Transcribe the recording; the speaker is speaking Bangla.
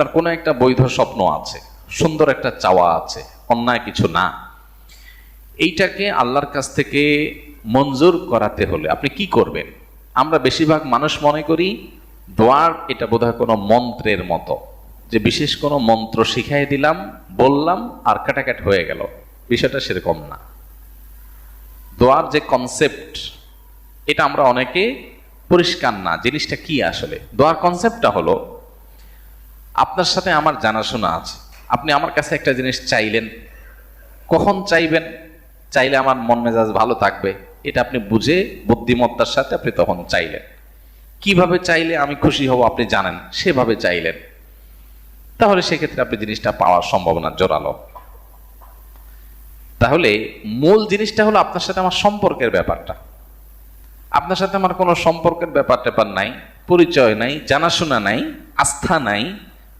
আপনার কোনো একটা বৈধ স্বপ্ন আছে, সুন্দর একটা চাওয়া আছে, অন্যায় কিছু না। এইটাকে আল্লাহর কাছ থেকে মঞ্জুর করাতে হলে আপনি কি করবেন? আমরা বেশিরভাগ মানুষ মনে করি দোয়ার এটা বোধহয় কোনো মন্ত্রের মতো। যে বিশেষ কোনো মন্ত্র শিখাই দিলাম, বললাম আর কাটাকাট হয়ে গেল। বিষয়টা সেরকম না। দোয়ার যে কনসেপ্ট এটা আমরা অনেকে পরিষ্কার না। জিনিসটা কি আসলে? দোয়ার কনসেপ্টটা হলো আপনার সাথে আমার জানাশোনা আছে। আপনি আমার কাছে একটা জিনিস চাইলেন। কখন চাইবেন? চাইলে আমার মন মেজাজ ভালো থাকবে। এটা আপনি বুঝে বুদ্ধিমত্তার সাথে আপনি তখন চাইলেন। কীভাবে চাইলে আমি খুশি হব আপনি জানেন, সেভাবে চাইলেন। তাহলে সেক্ষেত্রে আপনি জিনিসটা পাওয়ার সম্ভাবনা জোরালো। তাহলে মূল জিনিসটা হলো আপনার সাথে আমার সম্পর্কের ব্যাপারটা। আপনার সাথে আমার কোনো সম্পর্কের ব্যাপার ট্যাপার নাই, পরিচয় নাই, জানাশোনা নাই, আস্থা নাই